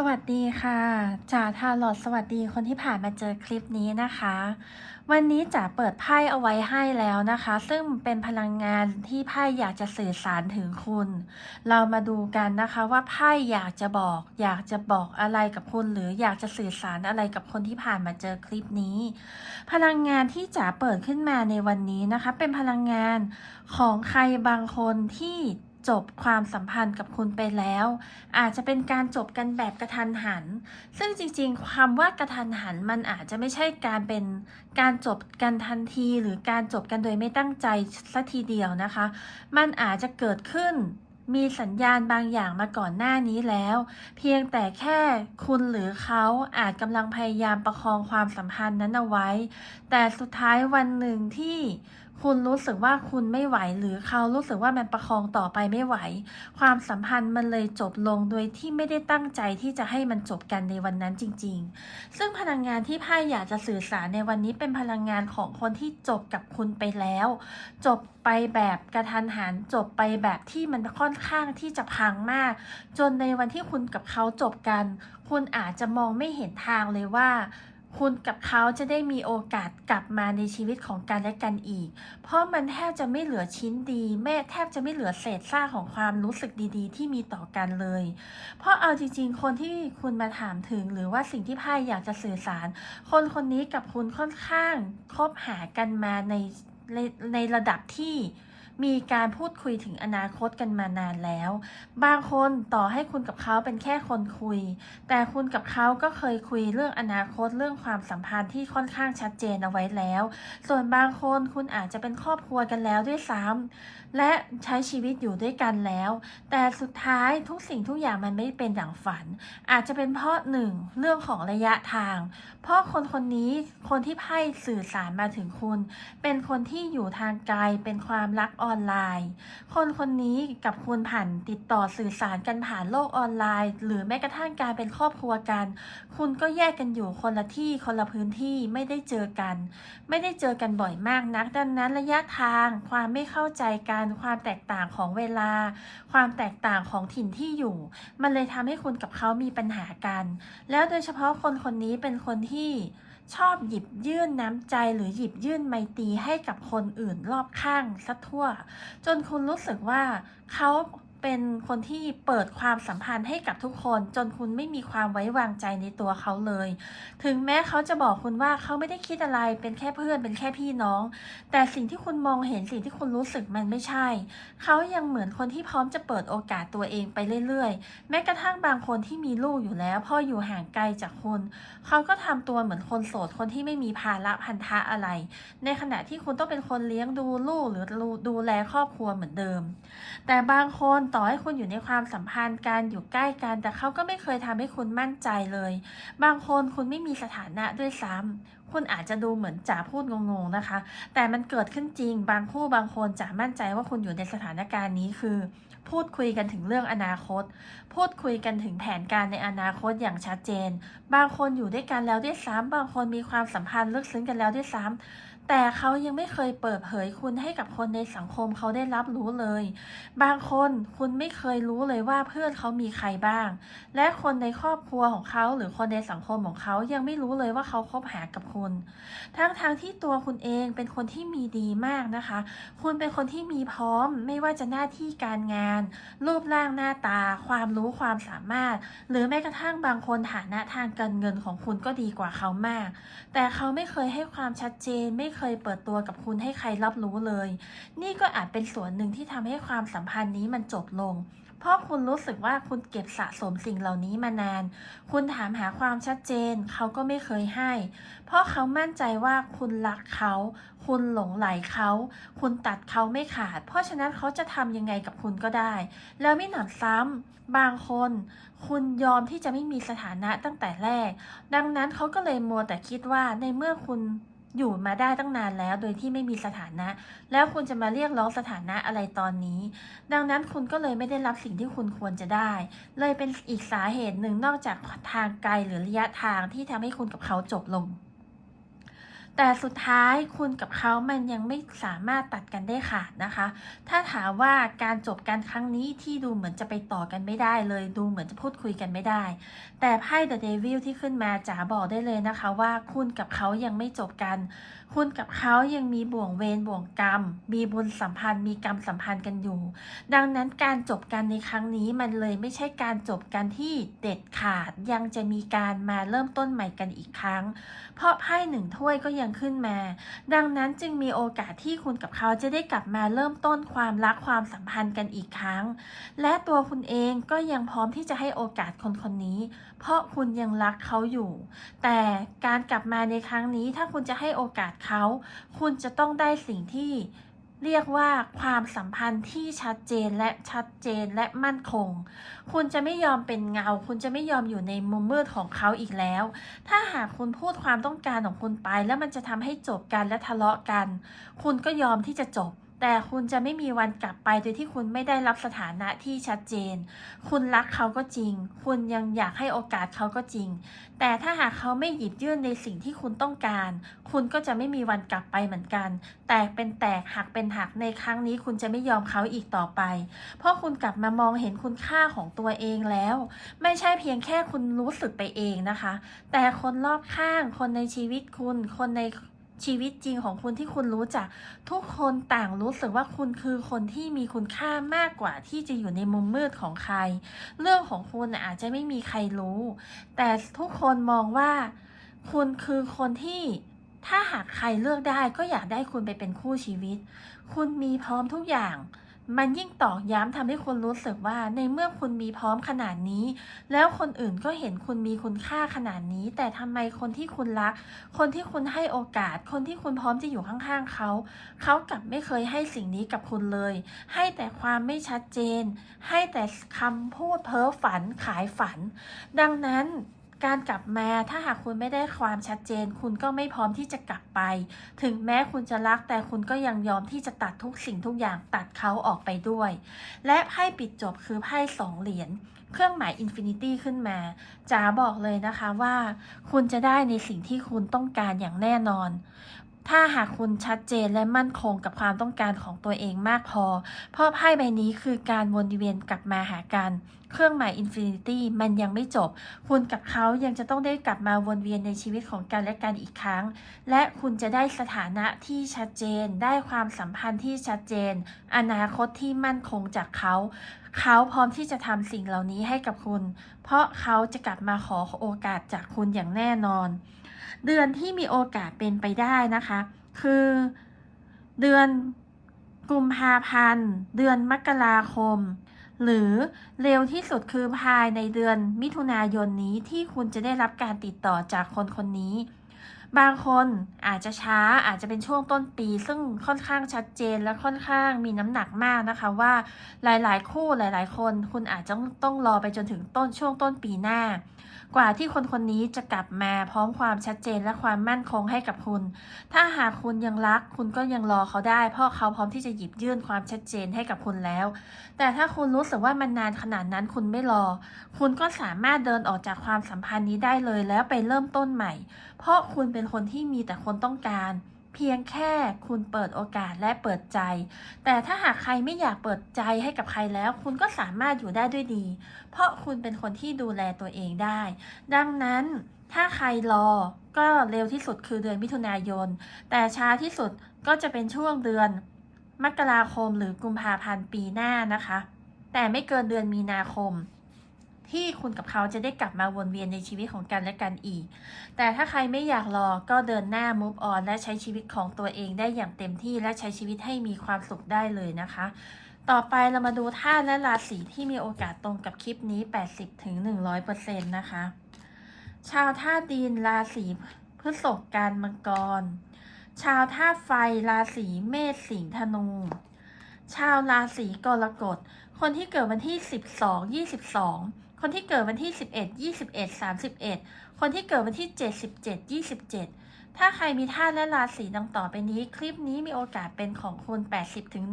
สวัสดีค่ะจ๋าทาร์ลอตสวัสดีคนที่ผ่านมาเจอคลิปนี้นะคะ วันนี้จ๋าเปิดไพ่เอาไว้ให้แล้วนะคะ ซึ่งเป็นพลังงานที่ไพ่อยากจะสื่อสารถึงคุณ เรามาดูกันนะคะว่าไพ่อยากจะบอก อยากจะบอกอะไรกับคุณ หรืออยากจะสื่อสารอะไรกับคนที่ผ่านมาเจอคลิปนี้ พลังงานที่จ๋าเปิดขึ้นมาในวันนี้นะคะ เป็นพลังงานของใครบางคนที่ จบความสัมพันธ์กับคุณไปแล้ว อาจจะเป็นการจบกันแบบกระทันหัน ซึ่งจริงๆ ความว่ากระทันหันมันอาจจะไม่ใช่การเป็นการจบกันทันที หรือการจบกันโดยไม่ตั้งใจสัทีเดียวนะคะ มันอาจจะเกิดขึ้นมีสัญญาณบางอย่างมาก่อนหน้านี้แล้ว เพียงแต่แค่คุณหรือเขาอาจกำลังพยายามประคองความสัมพันธ์นั้นเอาไว้ แต่สุดท้ายวันหนึ่งที่ คุณรู้สึกว่าคุณไม่ไหว หรือเขารู้สึกว่ามันประคองต่อไปไม่ไหว ความสัมพันธ์มันเลยจบลงโดยที่ไม่ได้ตั้งใจที่จะให้มันจบกันในวันนั้นจริง ๆ ซึ่งพลังงานที่ไพ่อยากจะสื่อสารในวันนี้เป็นพลังงานของคนที่จบกับคุณไปแล้ว จบไปแบบกระทันหันจบไปแบบที่มันค่อนข้างที่จะพังมาก จนในวันที่คุณกับเขาจบกัน คุณอาจจะมองไม่เห็นทางเลยว่า คุณกับเขาจะได้มีโอกาสกลับมาในชีวิตของกันและกันอีก เพราะมันแทบจะไม่เหลือชิ้นดีแม่แทบจะไม่เหลือเศษซากของความรู้สึกดีๆ ที่มีต่อกันเลย เพราะเอาจริง ๆ คนที่คุณมาถามถึงหรือว่าสิ่งที่ไพ่อยากจะสื่อสาร คนคนนี้กับคุณค่อนข้างคบหากันมาในในในระดับที่ มีการพูดคุยถึงอนาคตกันมานานแล้ว บางคนต่อให้คุณกับเขาเป็นแค่คนคุย แต่คุณกับเขาก็เคยคุยเรื่องอนาคตเรื่องความสัมพันธ์ที่ค่อนข้างชัดเจนเอาไว้แล้ว ส่วนบางคนคุณอาจจะเป็นครอบครัวกันแล้วด้วยซ้ำและใช้ชีวิตอยู่ด้วยกันแล้ว แต่สุดท้ายทุกสิ่งทุกอย่างมันไม่เป็นอย่างฝัน อาจจะเป็นเพราะหนึ่งเรื่องของระยะทาง เพราะคนคนนี้คนที่ไพ่สื่อสารมาถึงคุณ เป็นคนที่อยู่ทางไกลเป็นความรักอออนไลน์ คนคนนี้กับคุณผ่านติดต่อสื่อสารกันผ่านโลกออนไลน์ หรือแม้กระทั่งการเป็นครอบครัวกัน คุณก็แยกกันอยู่คนละที่คนละพื้นที่ไม่ได้เจอกัน ไม่ได้เจอกันบ่อยมากนัก ดังนั้นระยะทาง ความไม่เข้าใจกัน ความแตกต่างของเวลา ความแตกต่างของถิ่นที่อยู่ มันเลยทำให้คุณกับเขามีปัญหากัน แล้วโดยเฉพาะคนคนนี้เป็นคนที่ ชอบหยิบยื่นน้ำใจหรือหยิบยื่นไมตรีให้กับคนอื่นรอบข้างซะทั่ว จนคุณรู้สึกว่าเขา เป็นคนที่เปิดความสัมพันธ์ให้กับทุกคน จนคุณไม่มีความไว้วางใจในตัวเขาเลย ถึงแม้เขาจะบอกคุณว่าเขาไม่ได้คิดอะไร เป็นแค่เพื่อนเป็นแค่พี่น้อง แต่สิ่งที่คุณมองเห็นสิ่งที่คุณรู้สึกมันไม่ใช่ เขายังเหมือนคนที่พร้อมจะเปิดโอกาสตัวเองไปเรื่อยๆ แม้กระทั่งบางคนที่มีลูกอยู่แล้วพ่ออยู่ห่างไกลจากคุณเขาก็ทำตัวเหมือนคนโสดคนที่ไม่มีภาระพันธะอะไร ในขณะที่คุณต้องเป็นคนเลี้ยงดูลูกหรือดูแลครอบครัวเหมือนเดิม แต่บางคนต่อให้คุณอยู่ในความสัมพันธ์การอยู่ใกล้กัน แต่เขาก็ไม่เคยทำให้คุณมั่นใจเลย บางคนคุณไม่มีสถานะด้วยซ้ำคุณอาจจะดูเหมือนจ๋าพูดงงๆนะคะ แต่มันเกิดขึ้นจริง บางคู่บางคนจ๋ามั่นใจว่าคุณอยู่ในสถานการณ์นี้คือ พูดคุยกันถึงเรื่องอนาคต พูดคุยกันถึงแผนการในอนาคตอย่างชัดเจน บางคนอยู่ด้วยกันแล้วด้วยซ้ำบางคนมีความสัมพันธ์ลึกซึ้งกันแล้วด้วยซ้ำ แต่เขายังไม่เคยเปิดเผยคุณให้กับคนในสังคมเขาได้รับรู้เลย บางคนคุณไม่เคยรู้เลยว่าเพื่อนเขามีใครบ้าง และคนในครอบครัวของเขาหรือคนในสังคมของเขายังไม่รู้เลยว่าเขาคบหากับคุณ ทั้งทางที่ตัวคุณเองเป็นคนที่มีดีมากนะคะ คุณเป็นคนที่มีพร้อม ไม่ว่าจะหน้าที่การงาน รูปร่างหน้าตา ความรู้ความสามารถ หรือแม้กระทั่งบางคนฐานะทางการเงินของคุณก็ดีกว่าเขามาก แต่เขาไม่เคยให้ความชัดเจนไม่เคยเปิดตัวกับคุณให้ใครรับรู้เลย นี่ก็อาจเป็นส่วนหนึ่งที่ทำให้ความสัมพันธ์นี้มันจบลง เพราะคุณรู้สึกว่าคุณเก็บสะสมสิ่งเหล่านี้มานาน คุณถามหาความชัดเจน เขาก็ไม่เคยให้ เพราะเขามั่นใจว่าคุณรักเขา คุณหลงไหลเขา คุณตัดเขาไม่ขาด เพราะฉะนั้นเขาจะทำยังไงกับคุณก็ได้ แล้วไม่หนำซ้ำบางคน คุณยอมที่จะไม่มีสถานะตั้งแต่แรก ดังนั้นเขาก็เลยมัวแต่คิดว่าในเมื่อคุณ อยู่มาได้ตั้งนานแล้วโดยที่ไม่มีสถานะ แล้วคุณจะมาเรียกร้องสถานะอะไรตอนนี้ ดังนั้นคุณก็เลยไม่ได้รับสิ่งที่คุณควรจะได้ เลยเป็นอีกสาเหตุหนึ่งนอกจากทางไกลหรือระยะทางที่ทำให้คุณกับเขาจบลง แต่สุดท้ายคุณกับเขามันยังไม่สามารถตัดกันได้ขาดนะคะ ถ้าถามว่าการจบการครั้งนี้ที่ดูเหมือนจะไปต่อกันไม่ได้เลย ดูเหมือนจะพูดคุยกันไม่ได้ แต่ไพ่ The Devil ที่ขึ้นมาจ๋าบอกได้เลยนะคะว่าคุณกับเขายังไม่จบกัน คุณกับเขายังมีบ่วงเวรบ่วงกรรม มีบุญสัมพันธ์ มีกรรมสัมพันธ์กันอยู่ ดังนั้นการจบกันในครั้งนี้มันเลยไม่ใช่การจบกันที่เด็ดขาด ยังจะมีการมาเริ่มต้นใหม่กันอีกครั้ง เพราะไพ่หนึ่งถ้วยก็ยังขึ้นมา ดังนั้นจึงมีโอกาสที่คุณกับเขาจะได้กลับมาเริ่มต้นความรักความสัมพันธ์กันอีกครั้ง และตัวคุณเองก็ยังพร้อมที่จะให้โอกาสคนคนนี้ เพราะคุณยังรักเขาอยู่ แต่การกลับมาในครั้งนี้ถ้าคุณจะให้โอกาสเขา คุณจะต้องได้สิ่งที่ เรียกว่าความสัมพันธ์ที่ชัดเจนและชัดเจนและมั่นคง คุณจะไม่ยอมเป็นเงา คุณจะไม่ยอมอยู่ในมุมมืดของเขาอีกแล้ว ถ้าหากคุณพูดความต้องการของคุณไป แล้วมันจะทำให้จบกันและทะเลาะกัน คุณก็ยอมที่จะจบ แต่คุณจะไม่มีวันกลับไปโดยที่คุณไม่ได้รับสถานะที่ชัดเจน คุณรักเขาก็จริง คุณยังอยากให้โอกาสเขาก็จริง แต่ถ้าหากเขาไม่หยิบยื่นในสิ่งที่คุณต้องการ คุณก็จะไม่มีวันกลับไปเหมือนกัน แตกเป็นแตกหักเป็นหักในครั้งนี้ คุณจะไม่ยอมเขาอีกต่อไป เพราะคุณกลับมามองเห็นคุณค่าของตัวเองแล้ว ไม่ใช่เพียงแค่คุณรู้สึกไปเองนะคะ แต่คนรอบข้าง คนในชีวิตคุณ คนใน ชีวิตจริงของคุณที่คุณรู้จัก ทุกคนต่างรู้สึกว่าคุณคือคนที่มีคุณค่ามากกว่าที่จะอยู่ในมุมมืดของใคร เรื่องของคุณอาจจะไม่มีใครรู้ แต่ทุกคนมองว่า คุณคือคนที่ถ้าหากใครเลือกได้ก็อยากได้คุณไปเป็นคู่ชีวิต คุณมีพร้อมทุกอย่าง มันยิ่งตอกย้ำทำให้คุณรู้สึกว่าในเมื่อคุณมีพร้อมขนาดนี้ แล้วคนอื่นก็เห็นคุณมีคุณค่าขนาดนี้ แต่ทำไมคนที่คุณรัก คนที่คุณให้โอกาส คนที่คุณพร้อมจะอยู่ข้างๆเขา เขากลับไม่เคยให้สิ่งนี้กับคุณเลย ให้แต่ความไม่ชัดเจน ให้แต่คำพูดเพ้อฝันขายฝัน ดังนั้น การกลับมาถ้าหากคุณไม่ได้ความชัดเจน คุณก็ไม่พร้อมที่จะกลับไป ถึงแม้คุณจะรักแต่คุณก็ยังยอมที่จะตัดทุกสิ่งทุกอย่างตัดเขาออกไปด้วย และไพ่ปิดจบคือไพ่สองเหรียญเครื่องหมายอินฟินิตี้ขึ้นมาจ๋าบอกเลยนะคะว่า คุณจะได้ในสิ่งที่คุณต้องการอย่างแน่นอน ถ้าหากคุณชัดเจนและมั่นคงกับความต้องการของตัวเองมากพอเพราะไพ่ใบนี้คือการวนเวียนกลับมาหากัน เครื่องหมายอินฟินิตี้มันยังไม่จบ คุณกับเขายังจะต้องได้กลับมาวนเวียนในชีวิตของกันและกันอีกครั้ง และคุณจะได้สถานะที่ชัดเจน ได้ความสัมพันธ์ที่ชัดเจน อนาคตที่มั่นคงจากเขา เขาพร้อมที่จะทำสิ่งเหล่านี้ให้กับคุณ เพราะเขาจะกลับมาขอโอกาสจากคุณอย่างแน่นอน เดือนที่มีโอกาสเป็นไปได้นะคะ คือเดือนกุมภาพันธ์ เดือนมกราคม หรือเร็วที่สุดคือภายในเดือนมิถุนายนนี้ที่คุณจะได้รับการติดต่อจากคนคนนี้ บางคนอาจจะช้าอาจจะเป็นช่วงต้นปี ซึ่งค่อนข้างชัดเจนและค่อนข้างมีน้ำหนักมากนะคะว่าหลายๆ คู่หลาย ๆ คน คุณอาจจะต้องรอไปจนถึงต้นช่วงต้นปีหน้า กว่าที่คนคนนี้จะกลับมาพร้อมความชัดเจนและความมั่นคงให้กับคุณ ถ้าหากคุณยังรัก คุณก็ยังรอเขาได้ เพราะเขาพร้อมที่จะหยิบยื่นความชัดเจนให้กับคุณแล้ว แต่ถ้าคุณรู้สึกว่ามันนานขนาดนั้นคุณไม่รอ คุณก็สามารถเดินออกจากความสัมพันธ์นี้ได้เลยแล้วไปเริ่มต้นใหม่ เพราะคุณเป็นคนที่มีแต่คนต้องการ เพียงแค่คุณเปิดโอกาสและเปิดใจ แต่ถ้าหากใครไม่อยากเปิดใจให้กับใครแล้ว คุณก็สามารถอยู่ได้ด้วยดี เพราะคุณเป็นคนที่ดูแลตัวเองได้ ดังนั้นถ้าใครรอก็เร็วที่สุดคือเดือนมิถุนายน แต่ช้าที่สุดก็จะเป็นช่วงเดือนมกราคมหรือกุมภาพันธ์ปีหน้านะคะ แต่ไม่เกินเดือนมีนาคม ที่คุณกับเขาจะได้กลับมาวนเวียนในชีวิตของกันและกันอีก แต่ถ้าใครไม่อยากรอก็เดินหน้า move on และใช้ชีวิตของตัวเองได้อย่างเต็มที่และใช้ชีวิตให้มีความสุขได้เลยนะคะ ต่อไปเรามาดูธาตุและราศีที่มีโอกาสตรงกับคลิปนี้ 80-100%นะคะ ชาวธาตุดินราศีพฤษภกันมังกร ชาวธาตุไฟราศีเมษสิงห์ธนูชาวราศีกรกฎ คนที่เกิดวันที่ 12 22 คนที่เกิดวันที่ 11 21 31 คนที่เกิดวันที่ 7 17 27 ถ้าใครมีธาตุและราศีดังต่อไปนี้ คลิปนี้มีโอกาสเป็นของคุณ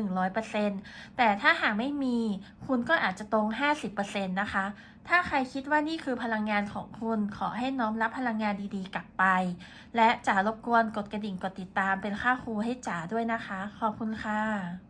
80-100%แต่ถ้าหากไม่มี คุณก็อาจจะตรง 50%นะคะ ถ้าใครคิดว่านี่คือพลังงานของคุณ ขอให้น้อมรับพลังงานดีๆ กลับไป และจ๋ารบกวนกดกระดิ่งกดติดตามเป็นค่าครูให้จ๋าด้วยนะคะ ขอบคุณค่ะ